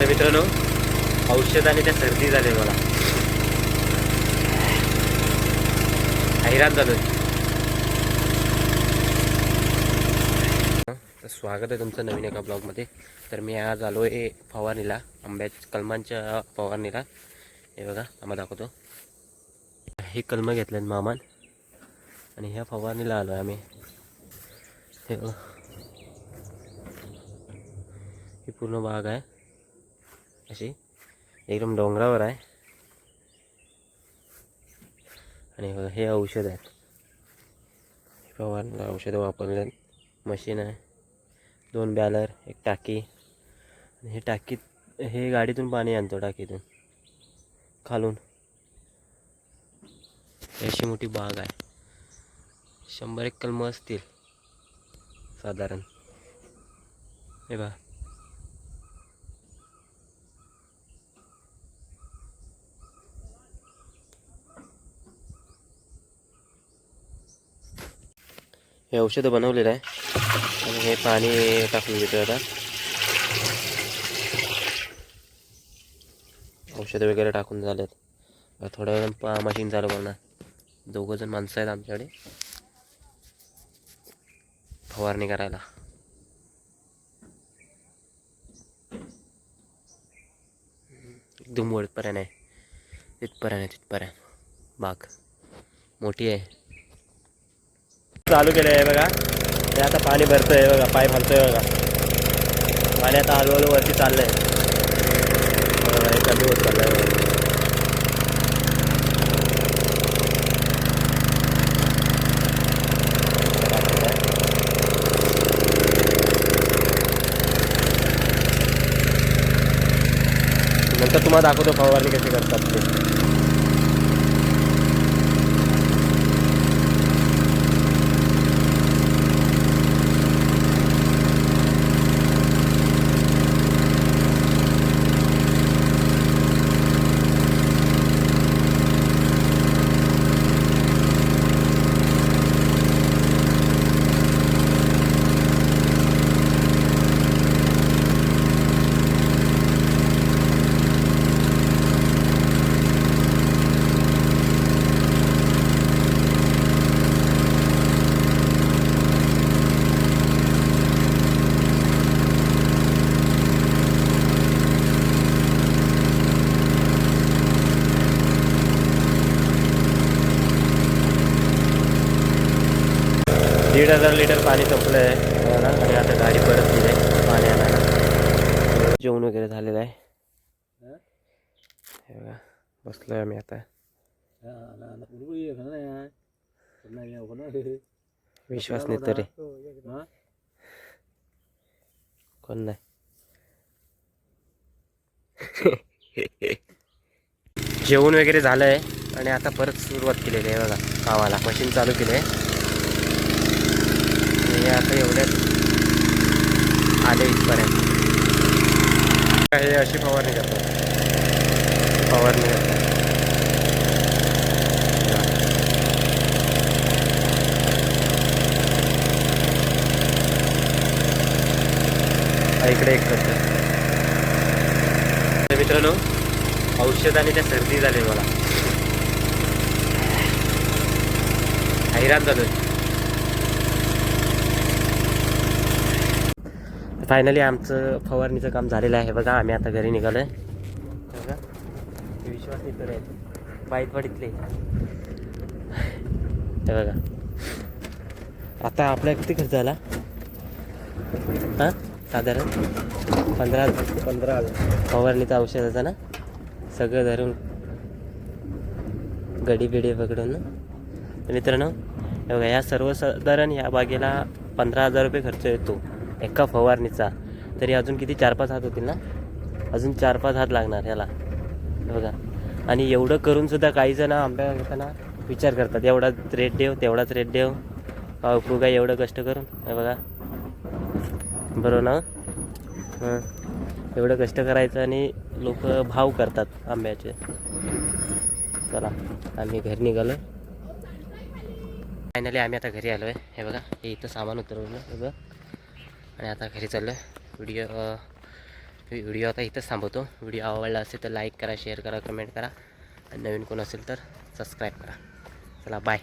मित्रांनो औषध आणि त्या सर्दी झाली मला हैराण झालो स्वागत आहे तुमचं नवीन एका ब्लॉगमध्ये. तर मी आज आलो आहे फवारणीला आंब्याच्या कलमांच्या फवारणीला. हे बघा आम्हाला दाखवतो. हे कलमं घेतलेत मामान. आणि ह्या फवारणीला आलो आहे आम्ही. हे बघा. ही पूर्ण बाग आहे. अशी. एकदम डोंगरावर आहे. आणि बघा हे औषध आहेत. फवारणीला औषधं वापरले मशीन आहे. दोन बॅलर एक टाकी. आणि हे टाकीत हे गाडीतून पाणी आणतो टाकीतून. खालून. अशी मोठी बाग आहे. शंभर एक कलमं असतील साधारण. हे बघा. हे औषधं बनवलेलं आहे. आणि हे पाणी टाकून घेतो आता. औषधं वगैरे टाकून झालेत. थोड्या वेळ पा मशीन चालू करणार. दोघं जण माणसं आहेत आमच्याकडे. फवारणी करायला. एकदम वरपर्यंत आहे. तिथपर्यंत आहे तिथपर्यंत. बाग. मोठी आहे. चालू केलं आहे बघा. ते आता पाणी भरतंय बघा पाय भरतो आहे बघा. पाणी आता हळूहळू वरती चाललंय. आहे कमी होत चाललंय बघा. नंतर तुम्हाला दाखवतो फवारणी कशी करतात ते. दीड हजार लिटर पाणी संपलं आहे बघा आणि आता गाडी परत दिली आहे पाणी आणायला. जेवण वगैरे झालेलं आहे. हे? बघा बसलो आहे आम्ही आता विश्वास नाही तरी. कोण नाही. जेवण वगैरे झालं आहे आणि आता परत सुरुवात केलेली आहे बघा कामाला. मशीन चालू केलं आहे आणि आता एवढ्यात आले इथपर्यंत. हे अशी फवारणी करतात फवारणी करतात हा, इकडे एक करतात तर मित्रांनो औषध आणि त्या सर्दी झाली मला हैराण झालोय. फायनली आमचं फवारणीचं काम झालेलं आहे. बघा आम्ही आता घरी निघालोय. बघा हे विश्वास नाही करत. बाईत पडितले हे बघा. आता आपला किती खर्च झाला? हां? साधारण? पंधरा पंधरा हजार. फवारणीचं औषधाचा ना? सगळं धरून. गडी बिडी पकडून मित्रांनो हे बघा या सर्वसाधारण या बागेला पंधरा हजार रुपये खर्च येतो. एका फवारणीचा. तरी अजून किती? चार पाच हात होतील ना? अजून चार पाच हात लागणार ह्याला. हे बघा. आणि एवढं करून सुद्धा काही जण आंब्या घेताना विचार करतात. एवढाच रेट देव तेवढाच रेट देव. का उपयोग आहे एवढं कष्ट करून. हे बघा. बरोबर ना? हां. एवढं कष्ट करायचं आणि लोक भाव करतात आंब्याचे. चला आम्ही घरी निघालो. फायनली आम्ही आता घरी आलो आहे हे बघा हे इथं सामान उतरवलं. हे बघा. आणि आता घरी चाललो आहे व्हिडिओ व्हिडिओ आता इथंच थांबवतो. व्हिडिओ आवडला असेल तर लाईक करा शेअर करा कमेंट करा. आणि नवीन कोण असेल तर सबस्क्राईब करा. चला बाय